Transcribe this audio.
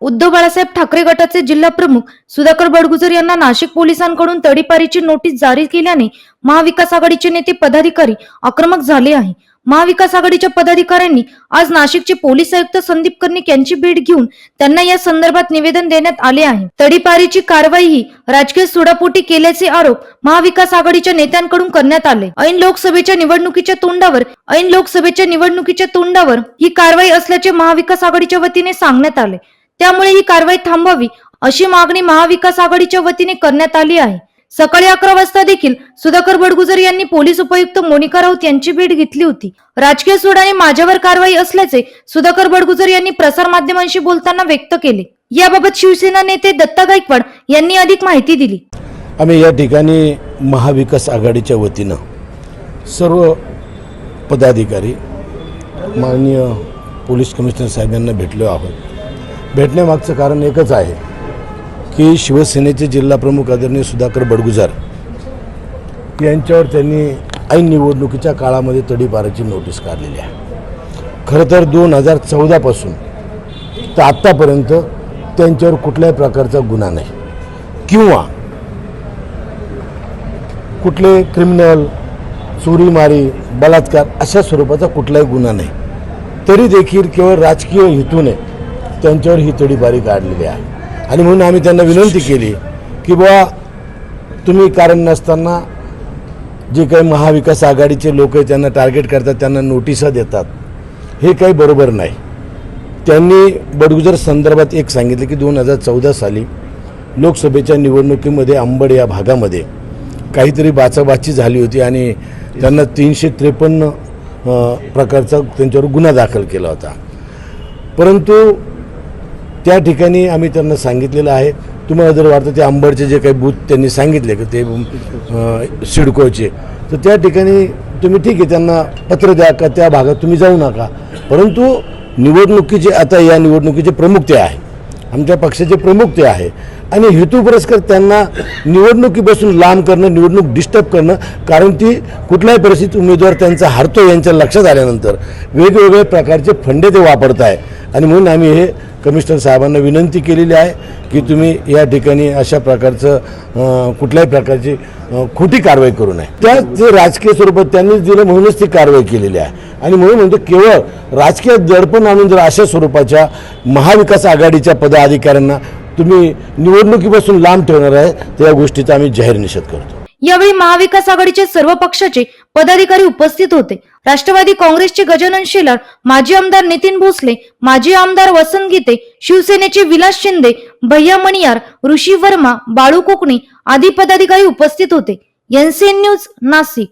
उद्धव बाळासाहेब ठाकरे गटाचे जिल्हा प्रमुख सुधाकर बडगुजर यांना नाशिक पोलिसांकडून तडीपारीची नोटीस जारी केल्याने महाविकास आघाडीचे नेते पदाधिकारी आक्रमक झाले आहे. महाविकास आघाडीच्या पदाधिकाऱ्यांनी आज नाशिकचे पोलीस आयुक्त संदीप कर्णिक यांची भेट घेऊन त्यांना या संदर्भात निवेदन देण्यात आले आहे. तडीपारीची कारवाई ही राजकीय सुडापोटी केल्याचे आरोप महाविकास आघाडीच्या नेत्यांकडून करण्यात आले. ऐन लोकसभेच्या निवडणुकीच्या तोंडावर ऐन लोकसभेच्या निवडणुकीच्या तोंडावर ही कारवाई असल्याचे महाविकास आघाडीच्या वतीने सांगण्यात आले. त्यामुळे ही कारवाई थांबवावी अशी मागणी महाविकास आघाडीच्या वतीने करण्यात आली आहे. सकाळी अकरा वाजता देखील सुधाकर बडगुजर यांनी पोलीस उपायुक्त मोनिका राऊत यांची भेट घेतली होती. राजकीय सोडाने माझ्यावर कारवाई असल्याचे सुधाकर बडगुजर यांनी प्रसार माध्यमांशी बोलताना व्यक्त केले. याबाबत शिवसेना नेते दत्ता गायकवाड यांनी अधिक माहिती दिली. आम्ही या ठिकाणी महाविकास आघाडीच्या वतीनं सर्व पदाधिकारी माननीय पोलीस कमिशनर साहेब यांना भेटलो आहोत. भेटण्यामागचं कारण एकच आहे की शिवसेनेचे जिल्हाप्रमुख आदरणीय सुधाकर बडगुजार यांच्यावर त्यांनी ऐन निवडणुकीच्या काळामध्ये तडीपाराची नोटीस काढलेली आहे. खरं तर दोन हजार चौदापासून तर आत्तापर्यंत त्यांच्यावर कुठल्याही प्रकारचा गुन्हा नाही. किंवा कुठले क्रिमिनल चोरीमारी बलात्कार अशा स्वरूपाचा कुठलाही गुन्हा नाही. तरी देखील केवळ राजकीय हेतूने त्यांच्यावर ही तडीपारी काढलेली आहे. आणि म्हणून आम्ही त्यांना विनंती केली की बुवा तुम्ही कारण नसताना जे काही महाविकास आघाडीचे लोक त्यांना टार्गेट करतात त्यांना नोटिसा देतात. हे काही बरोबर नाही. त्यांनी बडगुजर संदर्भात एक सांगितलं की दोन हजार चौदा साली लोकसभेच्या निवडणुकीमध्ये अंबड या भागामध्ये काहीतरी बाचाबाची झाली होती आणि त्यांना तीनशे त्रेपन्न प्रकारचा त्यांच्यावर गुन्हा दाखल केला होता. परंतु त्या ठिकाणी आम्ही त्यांना सांगितलेलं आहे. तुम्हाला जर वाटतं ते अंबरचे जे काही बूथ त्यांनी सांगितले की ते सिडकोचे तर त्या ठिकाणी तुम्ही ठीक आहे त्यांना पत्र द्या का त्या भागात तुम्ही जाऊ नका. परंतु निवडणुकीचे आता या निवडणुकीचे प्रमुख ते आहे. आमच्या पक्षाचे प्रमुख ते आहे. आणि हेतुपुरस्कर त्यांना निवडणुकीपासून लांब करणं निवडणूक डिस्टर्ब करणं कारण ती कुठल्याही परिस्थितीत उमेदवार त्यांचा हरतो यांच्या लक्षात आल्यानंतर वेगवेगळ्या प्रकारचे फंडे ते वापरत आहे आणि म्हणून आम्ही हे कमिशनर साहेबांना विनंती केलेली आहे की तुम्ही या ठिकाणी अशा प्रकारचं कुठल्याही प्रकारची खोटी कारवाई करू नये. त्या जे राजकीय स्वरूपात त्यांनीच दिलं म्हणूनच ती कारवाई केलेली आहे. आणि म्हणून म्हणजे केवळ राजकीय दडपण आणून जर अशा स्वरूपाच्या महाविकास आघाडीच्या पदाधिकाऱ्यांना तुम्ही निवडणुकीपासून लांब ठेवणार आहे तर या गोष्टीचा आम्ही जाहीर निषेध करतो. यावेळी महाविकास आघाडीचे सर्व पक्षाचे पदाधिकारी उपस्थित होते. राष्ट्रवादी काँग्रेसचे गजानन शेलार माजी आमदार नितीन भोसले माजी आमदार वसंत गीते शिवसेनेचे विलास शिंदे भैया मणियार ऋषी वर्मा बाळू कोकणे आदी पदाधिकारी उपस्थित होते. NCN news Nashik.